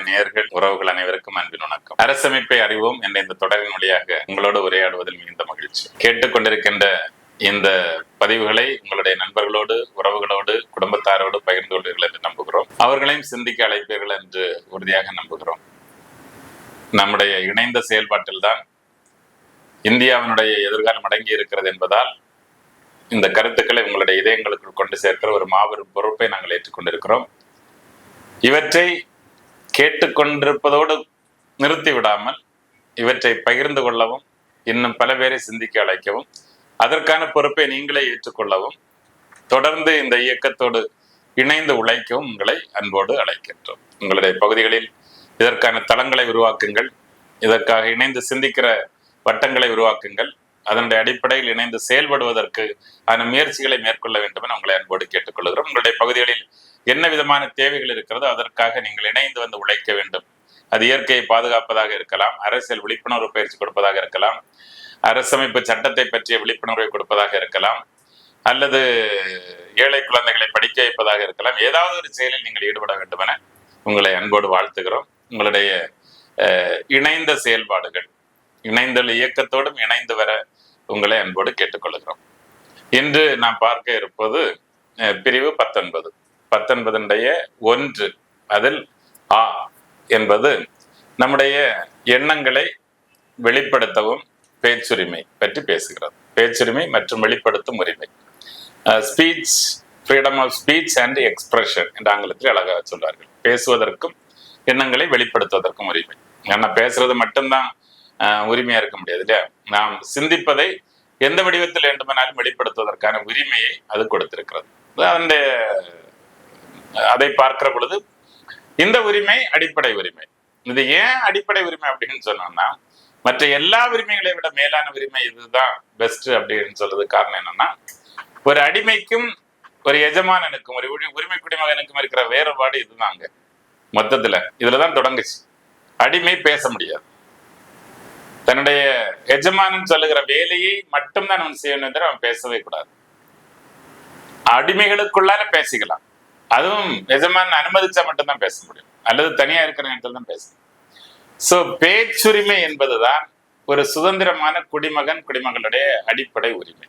Media உறவுகள் அனைவருக்கும் அன்பின் வணக்கம். அரசமைப்பை அறிவோம் என்ற இந்த தொடரின் வழியாக உங்களோடு உரையாடுவதில் மிகுந்த மகிழ்ச்சி. கேட்டுக்கொண்டிருக்கின்ற இந்த பதிவுகளை உங்களுடைய நண்பர்களோடு உறவுகளோடு குடும்பத்தாரோடு பகிர்ந்து கொள்வீர்கள் என்று நம்புகிறோம். அவர்களையும் சிந்திக்க அழைப்பீர்கள் என்று உறுதியாக நம்புகிறோம். நம்முடைய இணைந்த செயல்பாட்டில்தான் இந்தியாவினுடைய எதிர்காலம் அடங்கி இருக்கிறது என்பதால் இந்த கருத்துக்களை உங்களுடைய இதயங்களுக்குள் கொண்டு சேர்க்கிற ஒரு மாபெரும் பொறுப்பை நாங்கள் ஏற்றுக்கொண்டிருக்கிறோம். இவற்றை கேட்டுக்கொண்டிருப்பதோடு நிறுத்தி விடாமல் இவற்றை பகிர்ந்து கொள்ளவும் இன்னும் பல பேரை சிந்திக்க அழைக்கவும் அதற்கான பொறுப்பை நீங்களே ஏற்றுக்கொள்ளவும் தொடர்ந்து இந்த இயக்கத்தோடு இணைந்து உழைக்கவும் உங்களை அன்போடு அழைக்கின்றோம். உங்களுடைய பகுதிகளில் இதற்கான தளங்களை உருவாக்குங்கள் இதற்காக இணைந்து சிந்திக்கிற வட்டங்களை உருவாக்குங்கள். அதனுடைய அடிப்படையில் இணைந்து செயல்படுவதற்கு அதன் முயற்சிகளை மேற்கொள்ள வேண்டும் என உங்களை அன்போடு கேட்டுக்கொள்கிறோம். உங்களுடைய பகுதிகளில் என்ன விதமான தேவைகள் இருக்கிறதோ அதற்காக நீங்கள் இணைந்து வந்து உழைக்க வேண்டும். அது இயற்கையை பாதுகாப்பதாக இருக்கலாம் அரசியல் விழிப்புணர்வு பயிற்சி கொடுப்பதாக இருக்கலாம் அரசமைப்பு சட்டத்தை பற்றிய விழிப்புணர்வை கொடுப்பதாக இருக்கலாம் அல்லது ஏழை குழந்தைகளை படிக்க வைப்பதாக இருக்கலாம் ஏதாவது ஒரு செயலில் நீங்கள் ஈடுபட வேண்டும் என உங்களை அன்போடு வாழ்த்துகிறோம். உங்களுடைய இணைந்த செயல்பாடுகள் இணைந்துள்ள இயக்கத்தோடும் இணைந்து வர உங்களை அன்போடு கேட்டுக்கொள்கிறோம். இன்று நாம் பார்க்க இருப்பது பிரிவு பத்தொன்பது. பத்தொன்பதுடைய ஒன்று அதில் ஆ என்பது நம்முடைய எண்ணங்களை வெளிப்படுத்தவும் பேச்சுரிமை பற்றி பேசுகிறது. பேச்சுரிமை மற்றும் வெளிப்படுத்தும் உரிமை. Speech freedom of speech and expression என்று ஆங்கிலத்தில் அழகாக சொல்வார்கள். பேசுவதற்கும் எண்ணங்களை வெளிப்படுத்துவதற்கும் உரிமை. ஏன்னா பேசுறது மட்டும்தான் உரிமையா இருக்க முடியாது இல்லையா நாம் சிந்திப்பதை எந்த வடிவத்தில் வேண்டுமானாலும் வெளிப்படுத்துவதற்கான உரிமையை அது கொடுத்திருக்கிறது. அதனுடைய அதை பார்க்கிற பொழுது இந்த உரிமை அடிப்படை உரிமை. இது ஏன் அடிப்படை உரிமை அப்படின்னு சொன்னோம்னா மற்ற எல்லா உரிமைகளை விட மேலான உரிமை இதுதான் பெஸ்ட் அப்படின்னு சொல்றது காரணம் என்னன்னா ஒரு அடிமைக்கும் ஒரு எஜமானனுக்கும் ஒரு உரி- உரிமை குடிமகனுக்கும் இருக்கிற வேறுபாடு இதுதாங்க. மொத்தத்துல இதுலதான் தொடங்குச்சு. அடிமை பேச முடியாது. தன்னுடைய எஜமானன் சொல்லுகிற வேலையை மட்டும்தான் அவன் செய்யணும் என்று அவன் பேசவே கூடாது. அடிமைகளுக்குள்ளால பேசிக்கலாம். அதுவும் எஜமான் அனுமதிச்சா மட்டும்தான் பேச முடியும். அல்லது தனியா இருக்கிற நேரத்தில் தான் பேசணும். சோ பேச்சுரிமை என்பதுதான் ஒரு சுதந்திரமான குடிமகன் குடிமகளுடைய அடிப்படை உரிமை.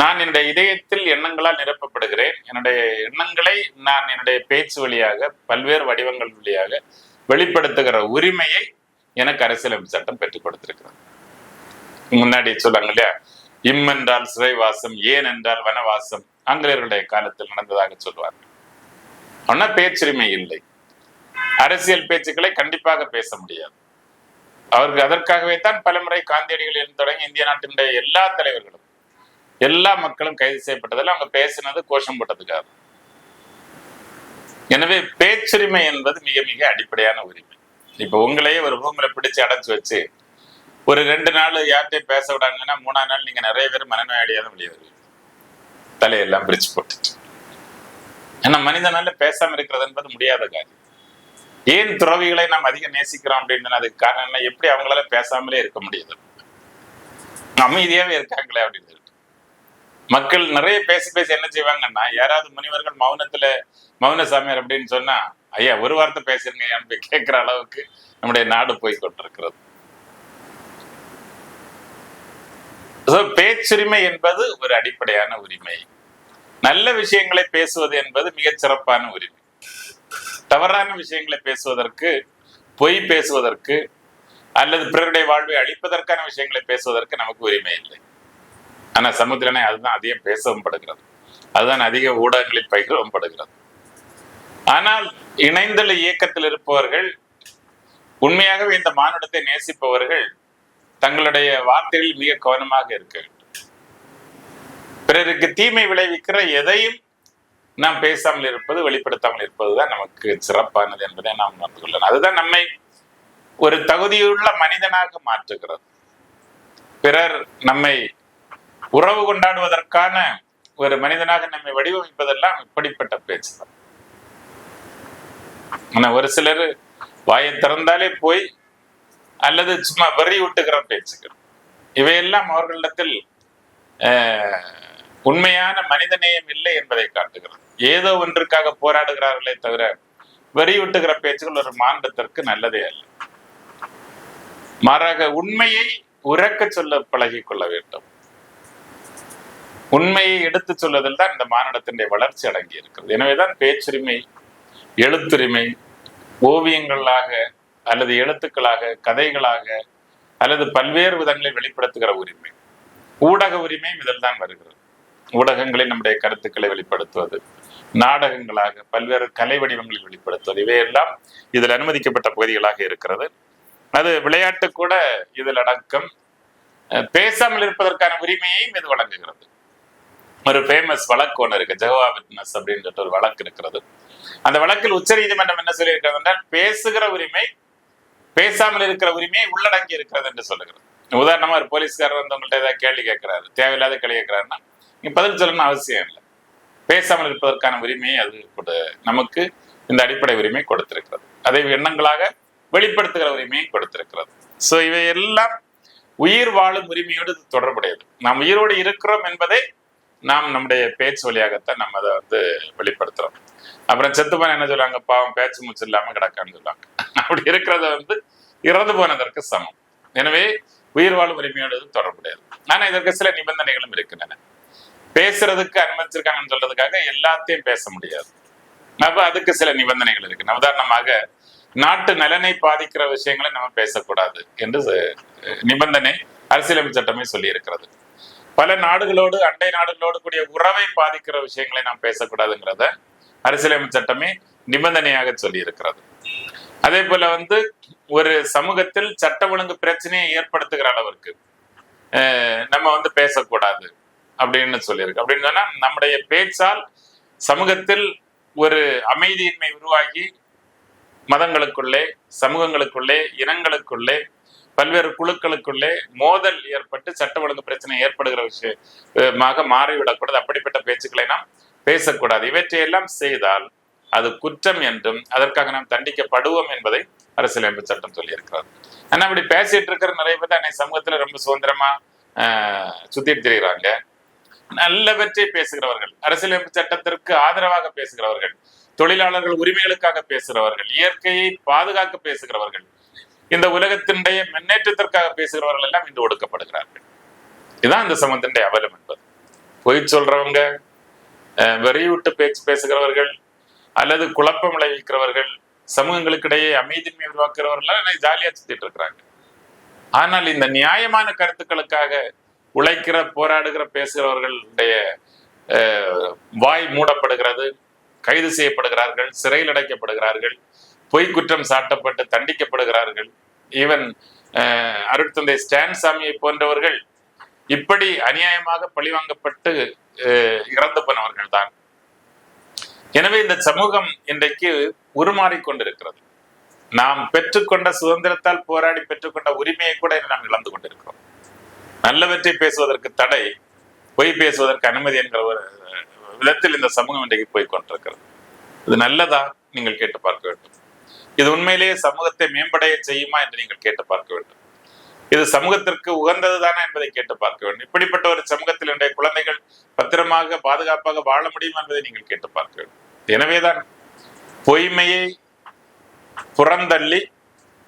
நான் என்னுடைய இதயத்தில் எண்ணங்களால் நிரப்பப்படுகிறேன். என்னுடைய எண்ணங்களை நான் என்னுடைய பேச்சு வழியாக பல்வேறு வடிவங்கள் வழியாக வெளிப்படுத்துகிற உரிமையை எனக்கு அரசியலமைப்பு சட்டம் பெற்றுக் கொடுத்திருக்கிறது. முன்னாடி சொல்லுவாங்க இல்லையா? இம் என்றால் சிறைவாசம் ஏன் என்றால் வனவாசம். ஆங்கிலேயர்களுடைய காலத்தில் நடந்ததாக சொல்வார்கள் ஆனா பேச்சுரிமை இல்லை. அரசியல் பேச்சுக்களை கண்டிப்பாக பேச முடியாது. அவர்கள் அதற்காகவே தான் பலமுறை காந்தியடிகளில் தொடங்கி இந்திய நாட்டினுடைய எல்லா தலைவர்களும் எல்லா மக்களும் கைது செய்யப்பட்டதில் அவங்க பேசினது கோஷம் போட்டதுக்காக. எனவே பேச்சுரிமை என்பது மிக மிக அடிப்படையான உரிமை. இப்ப உங்களையே ஒரு ரூம்ல பிடிச்சு அடைச்சு வச்சு ஒரு ரெண்டு நாள் யார்கிட்டயும் பேச விடாங்கன்னா மூணாம் நாள் நீங்க நிறைய பேர் மனநோயாளியாக தான் வெளியே வருவீங்க தலையெல்லாம் பிரிச்சு போட்டுட்டு. ஏன்னா மனிதனால பேசாம இருக்கிறது என்பது முடியாத காரியம். ஏன் துறவிகளை நாம் அதிகம் நேசிக்கிறோம் அப்படின்னு அதுக்கு காரணம் என்ன? எப்படி அவங்களால பேசாமலே இருக்க முடியுது? அமைதியாவே இருக்காங்களே அப்படின்னு மக்கள் நிறைய பேசி பேசி என்ன செய்வாங்கன்னா யாராவது முனிவர்கள் மௌனத்துல மௌன சாமியார் அப்படின்னு சொன்னா ஐயா ஒரு வார்த்தை பேசுறீங்க என்று கேட்கிற அளவுக்கு நம்முடைய நாடு போய் கொண்டிருக்கிறது. பேச்சுரிமை என்பது ஒரு அடிப்படையான உரிமை. நல்ல விஷயங்களை பேசுவது என்பது மிகச் சிறப்பான உரிமை. தவறான விஷயங்களை பேசுவதற்கு பொய் பேசுவதற்கு அல்லது பிறருடைய வாழ்வை அழிப்பதற்கான விஷயங்களை பேசுவதற்கு நமக்கு உரிமை இல்லை. ஆனா சமுத்திரனை அதுதான் அதிகம் பேசவும் படுகிறது. அதுதான் அதிக ஊடகங்களில் பகிரவும் படுகிறது. ஆனால் இணைந்தள இயக்கத்தில் இருப்பவர்கள் உண்மையாகவே இந்த மானுடத்தை நேசிப்பவர்கள் தங்களுடைய வார்த்தைகளில் மிக கவனமாக இருக்க வேண்டும். பிறருக்கு தீமை விளைவிக்கிற எதையும் நாம் பேசாமல் இருப்பது வெளிப்படுத்தாமல் இருப்பதுதான் நமக்கு சிறப்பானது என்பதை நாம் உணர்ந்து கொள்ளலாம் அதுதான் நம்மை ஒரு தகுதியுள்ள மனிதனாக மாற்றுகிறது. பிறர் நம்மை உறவு கொண்டாடுவதற்கான ஒரு மனிதனாக நம்மை வடிவமைப்பதெல்லாம் இப்படிப்பட்ட பேச்சு தான் ஆனால் ஒரு சிலர் வாயை திறந்தாலே போய் அல்லது சும்மா வெறி விட்டுக்கிற பேச்சுக்கள். இவையெல்லாம் அவர்களிடத்தில் உண்மையான மனிதநேயம் இல்லை என்பதை காட்டுகிறது. ஏதோ ஒன்றுக்காக போராடுகிறார்களே தவிர வெறி விட்டுகிற பேச்சுகள் ஒரு மாநிலத்திற்கு நல்லதே அல்ல. மாறாக உண்மையை உறக்க சொல்ல பழகிக் கொள்ள வேண்டும். உண்மையை எடுத்து சொல்வதில் தான் இந்த மாநிலத்தினுடைய வளர்ச்சி அடங்கி இருக்கிறது எனவேதான் பேச்சுரிமை எழுத்துரிமை ஓவியங்களாக அல்லது எழுத்துக்களாக கதைகளாக அல்லது பல்வேறு விதங்களில் வெளிப்படுத்துகிற உரிமை. ஊடக உரிமையும் இதில் தான் வருகிறது. ஊடகங்களில் நம்முடைய கருத்துக்களை வெளிப்படுத்துவது நாடகங்களாக பல்வேறு கலை வடிவங்களில் வெளிப்படுத்துவது இவையெல்லாம் இதில் அனுமதிக்கப்பட்ட பகுதிகளாக இருக்கிறது. அது விளையாட்டு கூட இதில் அடக்கம். பேசாமல் இருப்பதற்கான உரிமையையும் இது வழங்குகிறது. ஒரு ஃபேமஸ் வழக்கு ஒன்று இருக்கு. ஜெகவா விட்னஸ் அப்படின்னு சொல்லிட்டு ஒரு வழக்கு இருக்கிறது. அந்த வழக்கில் உச்சநீதிமன்றம் என்ன சொல்லியிருக்கிறது என்றால் பேசுகிற உரிமை பேசாமல் இருக்கிற உரிமையை உள்ளடங்கி இருக்கிறது என்று சொல்லுகிறது. உதாரணமா ஒரு போலீஸ்காரர் வந்து உங்கள்ட்ட ஏதாவது கேள்வி கேட்கிறாரு தேவையில்லாத கேள்வி கேட்கிறாருன்னா நீங்க பதில் சொல்லணும்னு அவசியம் இல்லை. பேசாமல் இருப்பதற்கான உரிமையை அது நமக்கு இந்த அடிப்படை உரிமை கொடுத்திருக்கிறது. அதை எண்ணங்களாக வெளிப்படுத்துகிற உரிமையை கொடுத்திருக்கிறது. சோ இவை எல்லாம் உயிர் வாழும் உரிமையோடு தொடர்புடையது. நாம் உயிரோடு இருக்கிறோம் என்பதை நாம் நம்முடைய பேச்சு வழியாகத்தான் நம்ம அதை வந்து வெளிப்படுத்துறோம். அப்புறம் செத்து என்ன சொல்லுவாங்க? பாவம் பேச்சு மூச்சு இல்லாம கிடக்கான்னு சொல்லுவாங்க. அப்படி இருக்கிறத வந்து இறந்து போனதற்கு சமம். எனவே உயிர் வாழும் உரிமையோடு தொடர்புடையது. ஆனா இதற்கு சில நிபந்தனைகளும் இருக்கின்றன. பேசுறதுக்கு அனுமதிச்சிருக்காங்கன்னு சொல்றதுக்காக எல்லாத்தையும் பேச முடியாது. அப்ப அதுக்கு சில நிபந்தனைகள் இருக்கு. உதாரணமாக நாட்டு நலனை பாதிக்கிற விஷயங்களை நம்ம பேசக்கூடாது என்று நிபந்தனை அரசியலமைப்பு சட்டமே சொல்லி இருக்கிறது பல நாடுகளோடு அண்டை நாடுகளோடு கூடிய உறவை பாதிக்கிற விஷயங்களை நாம் பேசக்கூடாதுங்கிறத அரசியலமைப்பு சட்டமே நிபந்தனையாக சொல்லி இருக்கிறது அதே போல வந்து ஒரு சமூகத்தில் சட்ட ஒழுங்கு பிரச்சனையை ஏற்படுத்துகிற அளவிற்கு அஹ், நம்ம வந்து பேசக்கூடாது அப்படின்னு சொல்லியிருக்கு. அப்படின்னு சொன்னா நம்முடைய பேச்சால் சமூகத்தில் ஒரு அமைதியின்மை உருவாகி மதங்களுக்குள்ளே சமூகங்களுக்குள்ளே இனங்களுக்குள்ளே பல்வேறு குழுக்களுக்குள்ளே மோதல் ஏற்பட்டு சட்ட ஒழுங்கு பிரச்சனை ஏற்படுகிற விஷயமாக மாறிவிடக்கூடாது. அப்படிப்பட்ட பேச்சுக்களை நாம் பேசக்கூடாது. இவற்றையெல்லாம் செய்தால் அது குற்றம் என்றும் அதற்காக நாம் தண்டிக்கப்படுவோம் என்பதை அரசியலமைப்பு சட்டம் சொல்லியிருக்கிறது. ஆனால் அப்படி பேசிட்டு இருக்கிற நிறைய பேர் அன்னைக்கு சமூகத்துல ரொம்ப சுதந்திரமா ஆஹ், சுத்திட்டு திரிகிறாங்க நல்லவற்றை பேசுகிறவர்கள் அரசியலமைப்பு சட்டத்திற்கு ஆதரவாக பேசுகிறவர்கள் தொழிலாளர்கள் உரிமைகளுக்காக பேசுகிறவர்கள் இயற்கையை பாதுகாக்க பேசுகிறவர்கள் இந்த உலகத்தினுடைய முன்னேற்றத்திற்காக பேசுகிறவர்கள் எல்லாம் இன்று ஒடுக்கப்படுகிறார்கள். இதுதான் இந்த சமத்தினுடைய அவலம் என்பது. பொய் சொல்றவங்க வெறியூட்டு பேச்சு பேசுகிறவர்கள் அல்லது குழப்பம் விளைவிக்கிறவர்கள் சமூகங்களுக்கிடையே அமைதியின்மை உருவாக்குறவர்கள் ஜாலியா சுத்திட்டு இருக்கிறாங்க. ஆனால் இந்த நியாயமான கருத்துக்களுக்காக உழைக்கிற போராடுகிற பேசுகிறவர்களுடைய அஹ், வாய் மூடப்படுகிறது கைது செய்யப்படுகிறார்கள் சிறையில் அடைக்கப்படுகிறார்கள் பொய் குற்றம் சாட்டப்பட்டு தண்டிக்கப்படுகிறார்கள். ஈவன் அருட்தந்தை ஸ்டான் சாமியை போன்றவர்கள் இப்படி அநியாயமாக பழிவாங்கப்பட்டு அஹ், இறந்து போனவர்கள் தான். எனவே இந்த சமூகம் இன்றைக்கு உருமாறிக்கொண்டிருக்கிறது நாம் பெற்றுக்கொண்ட சுதந்திரத்தால் போராடி பெற்றுக்கொண்ட உரிமையை கூட நாம் இழந்து கொண்டிருக்கிறோம். நல்லவற்றை பேசுவதற்கு தடை பொய் பேசுவதற்கு அனுமதி என்கிற ஒரு விதத்தில் இந்த சமூகம் இன்றைக்கு போய் கொண்டிருக்கிறது. இது நல்லதா? நீங்கள் கேட்டு பார்க்க வேண்டும். இது உண்மையிலேயே சமூகத்தை மேம்படைய செய்யுமா என்று நீங்கள் கேட்டு பார்க்க வேண்டும். இது சமூகத்திற்கு உகந்ததுதானா என்பதை கேட்டு பார்க்க வேண்டும். இப்படிப்பட்ட ஒரு சமூகத்தில் இன்றைய குழந்தைகள் பத்திரமாக பாதுகாப்பாக வாழ முடியும் என்பதை நீங்கள் கேட்டு பார்க்க வேண்டும். எனவேதான் பொய்மையை புறந்தள்ளி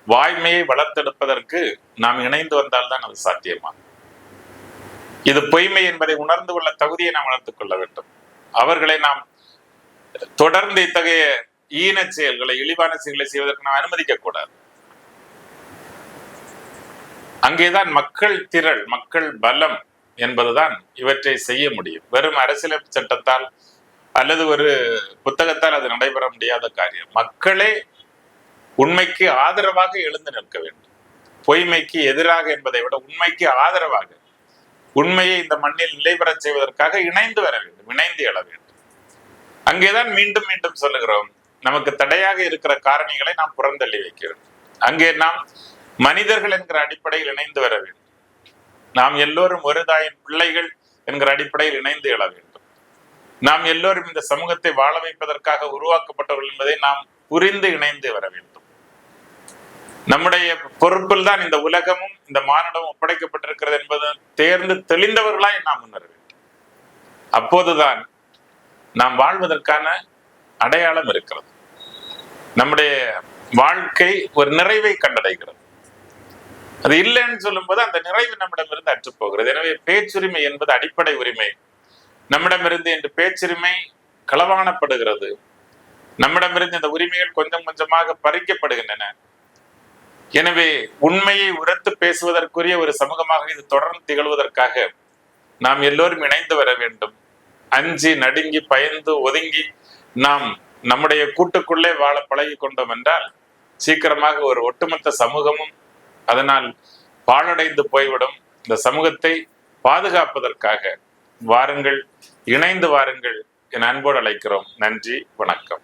வாய்மையை வளர்த்தெடுப்பதற்கு நாம் இணைந்து வந்தால்தான் அது சாத்தியமாகும். இது பொய்மை என்பதை உணர்ந்து கொள்ள தகுதியை நாம் வளர்த்துக் கொள்ள வேண்டும். அவர்களை நாம் தொடர்ந்து இத்தகைய ஈன செயல்களை இழிவான செயல்களை செய்வதற்கு நாம் அனுமதிக்க கூடாது அங்கேதான் மக்கள் திரள் மக்கள் பலம் என்பதுதான் இவற்றை செய்ய முடியும். வெறும் அரசியலமைப்பு சட்டத்தால் அல்லது ஒரு புத்தகத்தால் அது நடைபெற முடியாத காரியம். மக்களே உண்மைக்கு ஆதரவாக எழுந்து நிற்க வேண்டும். பொய்மைக்கு எதிராக என்பதை விட உண்மைக்கு ஆதரவாக உண்மையை இந்த மண்ணில் நிலைபெறச் செய்வதற்காக இணைந்து வர வேண்டும் இணைந்து எழ வேண்டும். அங்கேதான் மீண்டும் மீண்டும் சொல்லுகிறோம் நமக்கு தடையாக இருக்கிற காரணிகளை நாம் புறந்தள்ளி வைக்கிறோம். அங்கே நாம் மனிதர்கள் என்கிற அடிப்படையில் இணைந்து வர வேண்டும். நாம் எல்லோரும் ஒரு தாயின் பிள்ளைகள் என்கிற அடிப்படையில் இணைந்து எழ வேண்டும். நாம் எல்லோரும் இந்த சமூகத்தை வாழ வைப்பதற்காக உருவாக்கப்பட்டவர்கள் என்பதை நாம் புரிந்து இணைந்து வர வேண்டும். நம்முடைய பொறுப்பில் தான் இந்த உலகமும் இந்த மானிடமும் ஒப்படைக்கப்பட்டிருக்கிறது என்பது தேர்ந்து தெளிந்தவர்களாய் நாம் உணர வேண்டும். அப்போதுதான் நாம் வாழ்வதற்கான அடையாளம் இருக்கிறது. நம்முடைய வாழ்க்கை ஒரு நிறைவை கண்டடைகிறது. அது இல்லைன்னு சொல்லும்போது அந்த நிறைவு நம்மிடமிருந்து அற்றுப்போகிறது எனவே பேச்சுரிமை என்பது அடிப்படை உரிமை. நம்மிடமிருந்து இன்று பேச்சுரிமை களவாணப்படுகிறது. நம்மிடமிருந்து இந்த உரிமைகள் கொஞ்சம் கொஞ்சமாக பறிக்கப்படுகின்றன. எனவே உண்மையை உரத்து பேசுவதற்குரிய ஒரு சமூகமாக இது தொடர்ந்து திகழ்வதற்காக நாம் எல்லோரும் இணைந்து வர வேண்டும். அஞ்சி நடுங்கி பயந்து ஒதுங்கி நாம் நம்முடைய கூட்டுக்குள்ளே வாழ பழகி கொண்டோம் என்றால் சீக்கிரமாக ஒரு ஒட்டுமொத்த சமூகமும் அதனால் பாழடைந்து போய்விடும். இந்த சமூகத்தை பாதுகாப்பதற்காக வாருங்கள் இணைந்து வாருங்கள் என் அன்போடு அழைக்கிறோம். நன்றி வணக்கம்.